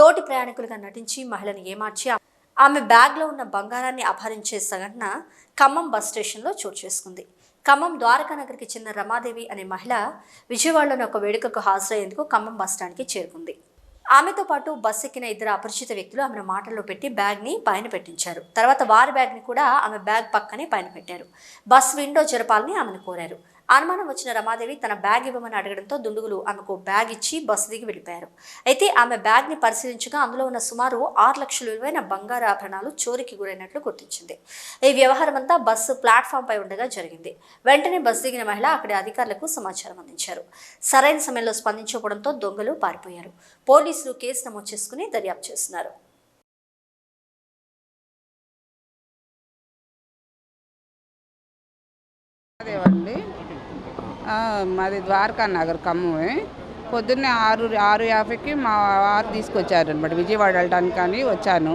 తోటి ప్రయాణికులుగా నటించి మహిళను ఏమార్చి ఆమె బ్యాగ్లో ఉన్న బంగారాన్ని అపహరించే సంఘటన ఖమ్మం బస్ స్టేషన్లో చోటు చేసుకుంది. ఖమ్మం ద్వారకా నగర్కి చెందిన రమాదేవి అనే మహిళ విజయవాడలోని ఒక వేడుకకు హాజరయ్యేందుకు ఖమ్మం బస్ స్టాండ్కి చేరుకుంది. ఆమెతో పాటు బస్సు ఎక్కిన ఇద్దరు అపరిచిత వ్యక్తులు ఆమెను మాటల్లో పెట్టి బ్యాగ్ని పైన పెట్టించారు. తర్వాత వారి బ్యాగ్ని కూడా ఆమె బ్యాగ్ పక్కనే పైన పెట్టారు. బస్ విండో జరపాలని ఆమెను కోరారు. అనుమానం వచ్చిన రమాదేవి తన బ్యాగ్ ఇవ్వమని అడగడంతో దుండుగులు ఆమెకు బ్యాగ్ ఇచ్చి బస్సు దిగి వెళ్ళిపోయారు. అయితే ఆమె బ్యాగ్ని పరిశీలించగా అందులో ఉన్న సుమారు ఆరు లక్షల విలువైన బంగారు ఆభరణాలు చోరీకి గురైనట్లు గుర్తించింది. ఈ వ్యవహారం అంతా బస్సు ప్లాట్ఫామ్ పై ఉండగా జరిగింది. వెంటనే బస్సు దిగిన మహిళ అక్కడి అధికారులకు సమాచారం అందించారు. సరైన సమయంలో స్పందించకపోవడంతో దొంగలు పారిపోయారు. పోలీసులు కేసు నమోదు చేసుకుని దర్యాప్తు చేస్తున్నారు. అండి. మాది ద్వారకా నగర్ ఖమ్మమే. పొద్దున్నే ఆరు ఆరు యాభైకి మా వారు తీసుకొచ్చారు అనమాట విజయవాడ వెళ్ళడానికి కానీ వచ్చాను.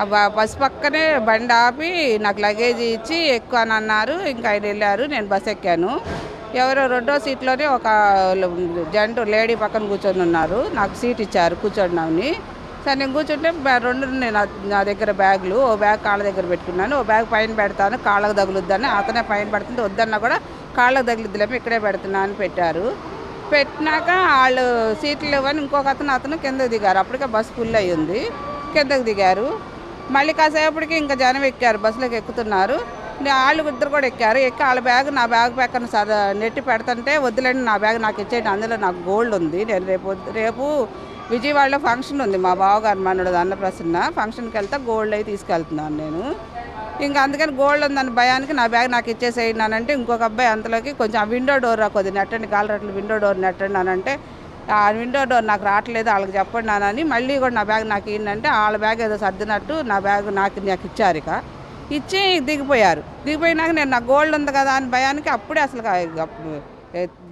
ఆ బస్ పక్కనే బండి ఆపి నాకు లగేజ్ ఇచ్చి ఎక్కువ అని అన్నారు. ఇంకా ఆయన వెళ్ళారు నేను బస్ ఎక్కాను. ఎవరో రెండో సీట్లోనే ఒక జంటు లేడీ పక్కన కూర్చొని ఉన్నారు. నాకు సీట్ ఇచ్చారు కూర్చోండి సరే నేను కూర్చుంటే రెండు ఉన్నాయి నా దగ్గర బ్యాగులు. ఓ బ్యాగ్ కాళ్ళ దగ్గర పెట్టుకున్నాను. ఓ బ్యాగ్ పైన పెడతాను. కాళ్ళకు తగులుద్దని అతనే పైన పెడుతుంటే వద్దన్నా కూడా కాళ్ళకు తగిలిద్దులేమో ఇక్కడే పెడుతున్నా అని పెట్టారు. పెట్టినాక వాళ్ళు సీట్లు ఇవ్వని ఇంకొక అతను అతను కిందకు దిగారు. అప్పటికే బస్సు ఫుల్ అయ్యి ఉంది కిందకు దిగారు. మళ్ళీ కాసేపటికి ఇంకా జనం ఎక్కారు. బస్సులోకి ఎక్కుతున్నారు. వాళ్ళు ఇద్దరు కూడా ఎక్కారు. ఎక్కి వాళ్ళ బ్యాగ్ నా బ్యాగ్ పక్కన సర నెట్టి పెడతంటే వద్దులేండి నా బ్యాగ్ నాకు ఇచ్చేయండి. అందులో నాకు గోల్డ్ ఉంది. నేను రేపు రేపు విజయవాడలో ఫంక్షన్ ఉంది. మా బావగారు మనడు అన్నప్రసన్న ఫంక్షన్కి వెళ్తే గోల్డ్ అయి తీసుకెళ్తున్నాను నేను. ఇంకా అందుకని గోల్డ్ ఉందన్న భయానికి నా బ్యాగ్ నాకు ఇచ్చేసేయండి అని అంటే ఇంకొక అబ్బాయి అంతలోకి కొంచెం ఆ విండో డోర్ రా నెట్టండి గాలరట్లు విండో డోర్ నెట్టండి అని అంటే ఆ విండో డోర్ నాకు రావట్లేదు వాళ్ళకి చెప్పండి అని మళ్ళీ కూడా నా బ్యాగ్ నాకు ఏంటంటే వాళ్ళ బ్యాగ్ ఏదో సర్దినట్టు నా బ్యాగ్ నాకు నాకు ఇచ్చారు ఇక. ఇచ్చి దిగిపోయారు. దిగిపోయినాక నేను నా గోల్డ్ ఉంది కదా అని భయానికి అప్పుడే అసలు అప్పుడు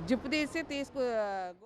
జిప్పు తీసి తీసుకు